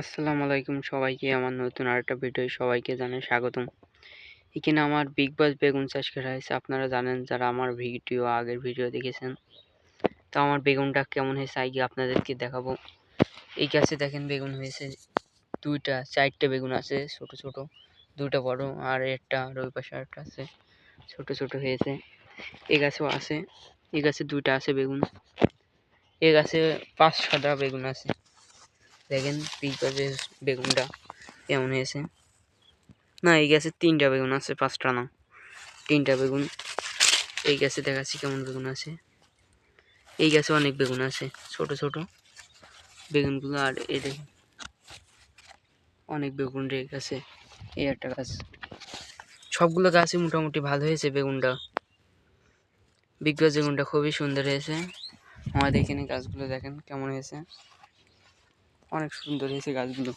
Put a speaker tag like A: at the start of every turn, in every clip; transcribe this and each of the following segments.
A: আসসালামু আলাইকুম সবাইকে। আমার নতুন আরেকটা ভিডিও সবাইকে জানাই স্বাগতম। এখানে আমার বিগ বাস বেগুন চাষ করা হয়েছে। আপনারা জানেন যারা আমার ভিডিও, আগের ভিডিও দেখেছেন, তো আমার বেগুনটা কেমন হয়েছে আগে আপনাদেরকে দেখাবো। এই গাছে দেখেন বেগুন হয়েছে। দুইটা, চারটে বেগুন আছে, ছোট ছোট। দুইটা বড় আর একটা ওই পাশে একটা আছে, ছোট ছোট হয়েছে। এই গাছেও আছে। এই গাছে দুইটা আছে বেগুন। এই গাছে পাঁচ ছটা বেগুন আছে। দেখেন পিক গাছের বেগুনটা কেমন হয়েছে। না, এই গাছে তিনটা বেগুন আছে, পাঁচটা না। তিনটা বেগুন, এই গাছে দেখাচ্ছি কেমন বেগুন আছে। এই গাছে অনেক বেগুন আছে, ছোট ছোট বেগুনগুলো, আর এই দেখুন অনেক বেগুন রে গাছে, এই একটা গাছ। সবগুলো গাছই মোটামুটি ভালো হয়েছে বেগুনটা। বিগ বেগুনটা খুবই সুন্দর হয়েছে। আমাদের এখানে গাছগুলো দেখেন কেমন হয়েছে। অনেক সুন্দর হয়েছে গাছগুলো।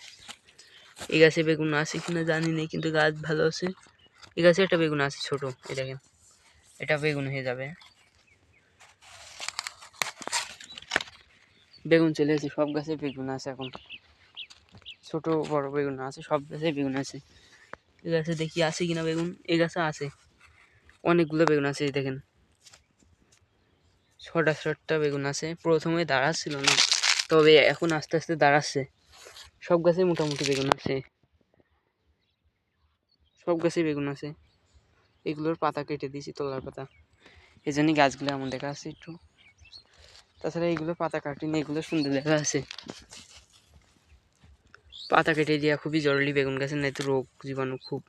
A: এই গাছে বেগুন আছে কিনা জানি না কিন্তু গাছ ভালো আছে। এই গাছে একটা বেগুন আছে ছোট, এই দেখেন। এটা বেগুন হয়ে যাবে। বেগুন চলে এসেছে, সব গাছে বেগুন আছে এখন। ছোট, বড় বেগুন আছে, সব গাছে বেগুন আছে। এই গাছে দেখি আছে কিনা বেগুন? এই গাছে আছে। অনেকগুলো বেগুন আছে দেখেন। ছটা ছটা বেগুন আছে। প্রথমে দাঁড়াচ্ছিল না। তবে এখন আস্তে আস্তে দাঁড়াচ্ছে। সব গাছে মোটামুটি বেগুন আছে। সব গাছে বেগুন আছে। এগুলোর পাতা কেটে দিয়েছি, তলার পাতা। এই জন্যই গাছগুলো এমন দেখা আছে একটু। তাছাড়া এইগুলো পাতা কাটিনি এগুলো সুন্দর দেখা আছে পাতা কেটে দেওয়া খুবই জরুরি বেগুন গাছের নাই তো রোগ জীবাণু খুব।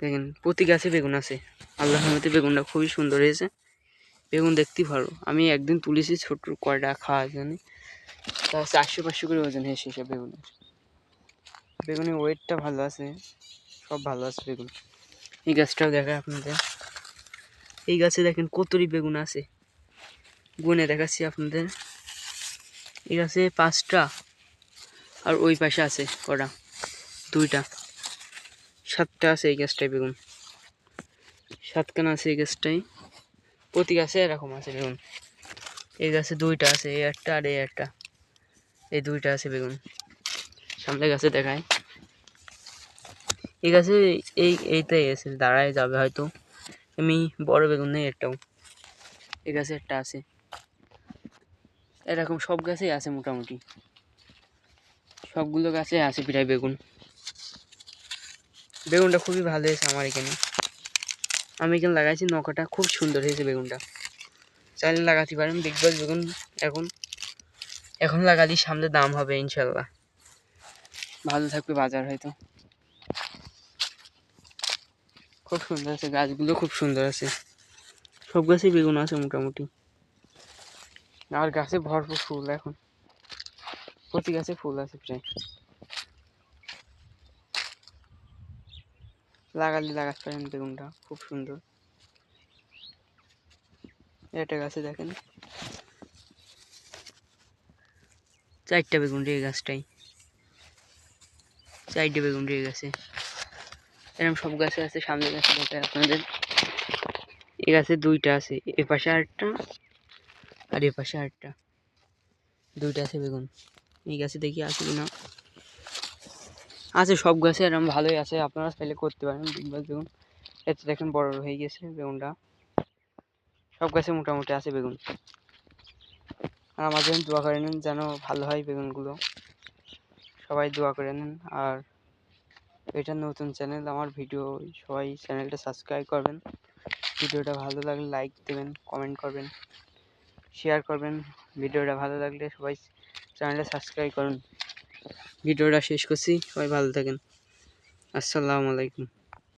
A: দেখেন, প্রতি গাছে বেগুন আছে। আল্লাহর মতে বেগুনটা খুবই সুন্দর হয়েছে। বেগুন দেখতেই ভালো। আমি একদিন তুলেছি ছোট কয়টা খাওয়া জন্য তা চারশো পাঁচশো করে ওজন হয়েছে সেসব বেগুনের। বেগুনের ওয়েটটা ভালো আছে, সব ভালো আছে বেগুন। এই গাছটাও দেখায় আপনাদের। এই গাছে দেখেন কতরি বেগুন আছে। গুনে দেখাচ্ছি আপনাদের। এই গাছে পাঁচটা আর ওই পাশে আছে কটা, দুইটা। সাতটা আছে এই গাছটায় বেগুন। সাতখানা আছে এই গাছটায়। প্রতি গাছে এরকম আছে বেগুন। এই গাছে দুইটা আছে, এই একটা আর এই একটা। এই দুইটা আছে বেগুন। সামনে গাছে দেখায় এই গাছে এই এইটাই আছে দাঁড়ায় যাবে হয়তো। আমি বড় বেগুন নেই একটাও। এই গাছে একটা আছে। এরকম সব গাছেই আছে মোটামুটি। সবগুলো গাছে আছে প্রায় বেগুন। বেগুনটা খুবই ভালো হয়েছে আমার এখানে। আমি এখানে লাগাইছি নৌকাটা খুব সুন্দর হয়েছে বেগুনটা। চাইলে লাগাতে পারেন দেখবেন বেগুন এখন। এখন লাগালে সামনে দাম হবে, ইনশাল্লাহ। ভালো থাকবে বাজার হয়তো। খুব সুন্দর আছে, গাছগুলো খুব সুন্দর আছে। সব গাছে বেগুন আছে মোটামুটি। আর গাছে ভরপুর ফুল এখন। প্রতি গাছে ফুল আছে প্রায়। লাগালে লাগাতে পারেন বেগুনটা, খুব সুন্দর। এটা গাছে দেখেন। চারটা বেগুন রেগে গাছটাই। চারটে বেগুন রে গেছে। এরকম সব গাছে আছে, সামনে গাছে দেখে আপনাদের। এ গাছে দুইটা আছে, এ পাশে আরেকটা আর এ পাশে আরেকটা। দুইটা আছে বেগুন। এই গাছে দেখি আছে কিনা। আছে, সব গাছে এরকম ভালোই আছে, আপনারা চাইলে করতে পারেন। বেগুন এতে দেখেন বড় হয়ে গেছে বেগুনটা। সব গাছে মোটামুটি আছে বেগুন। আর আমার জন্য দোয়া করে নিন যেন ভালো হয় বেগুনগুলো। সবাই দোয়া করে নিন। আর এটা নতুন চ্যানেল, আমার ভিডিও, সবাই চ্যানেলটা সাবস্ক্রাইব করবেন। ভিডিওটা ভালো লাগলে লাইক দেবেন, কমেন্ট করবেন, শেয়ার করবেন। ভিডিওটা ভালো লাগলে সবাই চ্যানেলটা সাবস্ক্রাইব করুন। ভিডিওটা শেষ করছি। সবাই ভালো থাকেন। আসসালামু আলাইকুম।